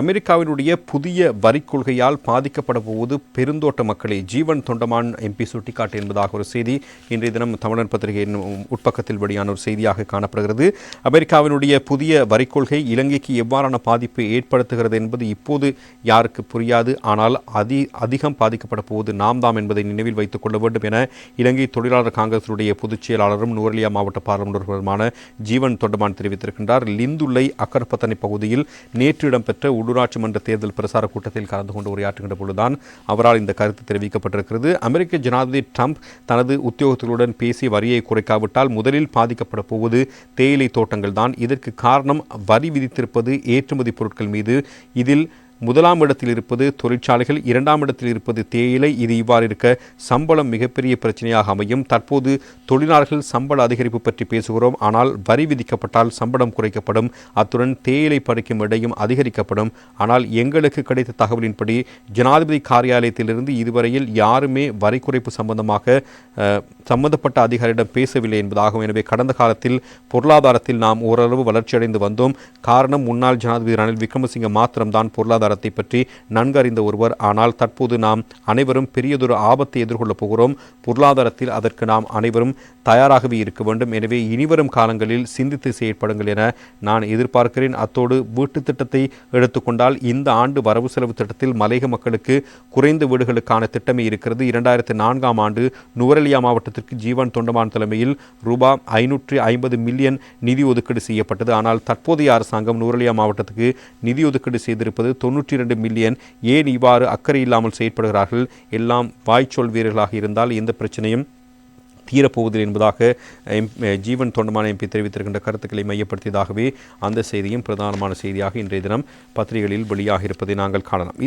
அமெரிக்காவினுடைய புதிய வரிக்கொள்கையால் பாதிக்கப்பட போவது பெருந்தோட்ட மக்களே. ஜீவன் தொண்டமான் எம்பி சுட்டிக்காட்டு என்பதாக ஒரு செய்தி இன்றைய தினம் தமிழன் பத்திரிகையின் உட்பக்கத்தில் வெளியான ஒரு செய்தியாக காணப்படுகிறது. அமெரிக்காவினுடைய புதிய வரிக்கொள்கை இலங்கைக்கு எவ்வாறான பாதிப்பை ஏற்படுத்துகிறது என்பது இப்போது யாருக்கு புரியாது. ஆனால் அதி அதிகம் பாதிக்கப்பட போவது நாம் தாம் என்பதை நினைவில் வைத்துக் கொள்ள வேண்டும் என இலங்கை தொழிலாளர் காங்கிரசுடைய பொதுச் செயலாளரும் நூரலியா மாவட்ட பாராளுமன்றமான ஜீவன் தொண்டமான் தெரிவித்திருக்கின்றார். லிந்துல்லை அக்கரப்பத்தனை பகுதியில் நேற்று இடம்பெற்ற உள்ளூராட்சி மன்ற தேர்தல் பிரசார கூட்டத்தில் கலந்து கொண்டு உரையாற்றுகின்ற பொழுதுதான் அவரால் இந்த கருத்து தெரிவிக்கப்பட்டிருக்கிறது. அமெரிக்க ஜனாதிபதி ட்ரம்ப் தனது உத்தியோகத்தர்களுடன் பேசி வரியை குறைக்காவிட்டால் முதலில் பாதிக்கப்பட போவது தேயிலை தோட்டங்கள் தான் இதற்கு காரணம் வரி விதித்திருப்பது ஏற்றுமதி பொருட்கள் மீது. இதில் முதலாம் இடத்தில் இருப்பது தொழிற்சாலைகள் இரண்டாம் இடத்தில் இருப்பது தேயிலை. இது இவ்வாறு இருக்க சம்பளம் மிகப்பெரிய பிரச்சனையாக அமையும். தற்போது தொழிலாளர்கள் சம்பள அதிகரிப்பு பற்றி பேசுகிறோம். ஆனால் வரி விதிக்கப்பட்டால் சம்பளம் குறைக்கப்படும். அத்துடன் தேயிலை பறிக்கும் இடையும் அதிகரிக்கப்படும். ஆனால் எங்களுக்கு கிடைத்த தகவலின்படி ஜனாதிபதி காரியாலயத்திலிருந்து இதுவரையில் யாருமே வரி குறைப்பு சம்பந்தமாக சம்பந்தப்பட்ட அதிகாரியிடம் பேசவில்லை என்பதாகும். எனவே கடந்த காலத்தில் பொருளாதாரத்தில் நாம் ஓரளவு வளர்ச்சியடைந்து வந்தோம். காரணம் முன்னாள் ஜனாதிபதி ரணில் விக்ரமசிங்க மாத்திரம்தான். பொருளாதார பொருளாதாரத்தை பற்றி நன்கறிந்த ஒருவர். ஆனால் தற்போது நாம் அனைவரும் பெரியதொரு ஆபத்தை எதிர்கொள்ளப் போகிறோம். பொருளாதாரத்தில் அதற்கு நாம் அனைவரும் தயாராகவே இருக்க வேண்டும். எனவே இனிவரும் காலங்களில் சிந்தித்து செயற்படுங்கள் என நான் எதிர்பார்க்கிறேன். அத்தோடு வீட்டு திட்டத்தை எடுத்துக்கொண்டால் இந்த ஆண்டு வரவு செலவு திட்டத்தில் மலையக மக்களுக்கு குறைந்த வீடுகளுக்கான திட்டமே இருக்கிறது. இரண்டாயிரத்தி நான்காம் ஆண்டு நுவரெலியா மாவட்டத்திற்கு ஜீவன் தொண்டமான் தலைமையில் ரூபாய் ஐநூற்றி ஐம்பது மில்லியன் நிதி ஒதுக்கீடு செய்யப்பட்டது. ஆனால் தற்போதைய அரசாங்கம் நுவரெலியா மாவட்டத்துக்கு நிதி ஒதுக்கீடு செய்திருப்பது தொன்னூற்றி இரண்டு மில்லியன் ஏன் இவ்வாறு அக்கறை இல்லாமல் செயற்படுகிறார்கள்? எல்லாம் வாய்ச்சொல் வீரர்களாக இருந்தால் எந்த பிரச்சனையும் தீரப்போவதில்லை என்பதாக ஜீவன் தொண்டமான எம்பி தெரிவித்திருக்கின்ற கருத்துக்களை மையப்படுத்தியதாகவே அந்த செய்தியும் பிரதானமான செய்தியாக இன்றைய தினம் பத்திரிகைகளில் வெளியாக இருப்பதை நாங்கள் காணலாம்.